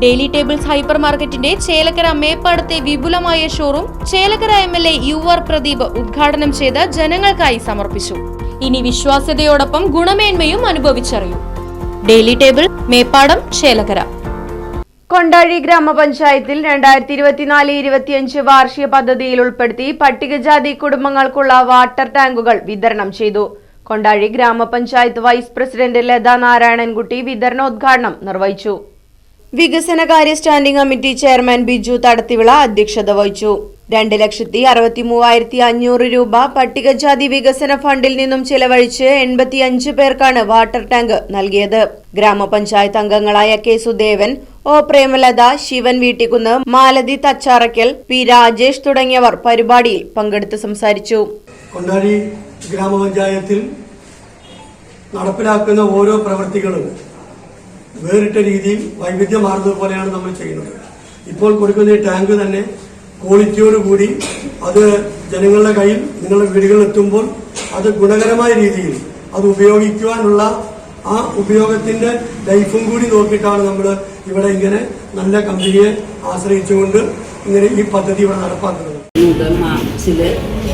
Daily tables hyper മാർക്കറ്റിന്റെ ചേലക്കര മേപ്പാടത്തെ വിപുലമായ showroom Chelakkara M L A U R Pradeep ഉദ്ഘാടനം ചെയ്ത് ജനങ്ങൾക്കായി സമർപ്പിച്ചു. ഇനി വിശ്വാസ്യതയോടൊപ്പം ഗുണമേന്മയും അനുഭവിച്ചറിയും. Daily table Meppadam Chelakkara. Kondazhy ഗ്രാമപഞ്ചായത്തിൽ രണ്ടായിരത്തി ഇരുപത്തിനാല് ഇരുപത്തിയഞ്ച് വാർഷിക പദ്ധതിയിൽ ഉൾപ്പെടുത്തി പട്ടികജാതി കുടുംബങ്ങൾക്കുള്ള വാട്ടർ ടാങ്കുകൾ വിതരണം ചെയ്തു. കൊണ്ടാഴി ഗ്രാമപഞ്ചായത്ത് വൈസ് പ്രസിഡന്റ് ലത നാരായണൻകുട്ടി വിതരണോദ്ഘാടനം നിർവഹിച്ചു. വികസനകാര്യ standing committee chairman Biju Thadathivila അധ്യക്ഷത വഹിച്ചു. രണ്ട് ലക്ഷത്തി അറുപത്തി മൂവായിരത്തി അഞ്ഞൂറ് രൂപ പട്ടികജാതി വികസന ഫണ്ടിൽ നിന്നും ചെലവഴിച്ച് എൺപത്തി അഞ്ച് പേർക്കാണ് വാട്ടർ ടാങ്ക് നൽകിയത്. ഗ്രാമപഞ്ചായത്ത് അംഗങ്ങളായ K Sudevan O Premalatha Sivan Veettikkunnu Malathi Thacharakkal P Rajesh തുടങ്ങിയവർ പരിപാടിയിൽ പങ്കെടുത്ത് സംസാരിച്ചു. കൊണ്ടാടി ഗ്രാമപഞ്ചായത്തിൽ നടപ്പിലാക്കുന്ന ഓരോ പ്രവൃത്തികളും വേറിട്ട രീതിയിൽ വൈവിധ്യമാർന്നത് പോലെയാണ് നമ്മൾ ചെയ്യുന്നത്. ഇപ്പോൾ കൊടുക്കുന്ന ഈ ടാങ്ക് തന്നെ ക്വാളിറ്റിയോടുകൂടി അത് ജനങ്ങളുടെ കയ്യിൽ നിങ്ങളുടെ വീടുകളിൽ എത്തുമ്പോൾ അത് ഗുണകരമായ രീതിയിൽ അത് ഉപയോഗിക്കുവാനുള്ള ആ ഉപയോഗത്തിന്റെ ലൈഫും കൂടി നോക്കിയിട്ടാണ് നമ്മൾ ഇവിടെ ഇങ്ങനെ നല്ല കമ്പനിയെ ആശ്രയിച്ചുകൊണ്ട് ഇങ്ങനെ ഈ പദ്ധതി ഇവിടെ നടപ്പാക്കുന്നത്.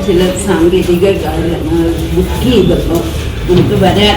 ചില സാങ്കേതിക കാര്യങ്ങൾ ബുക്ക് ചെയ്തപ്പോൾ നമുക്ക് വരാൻ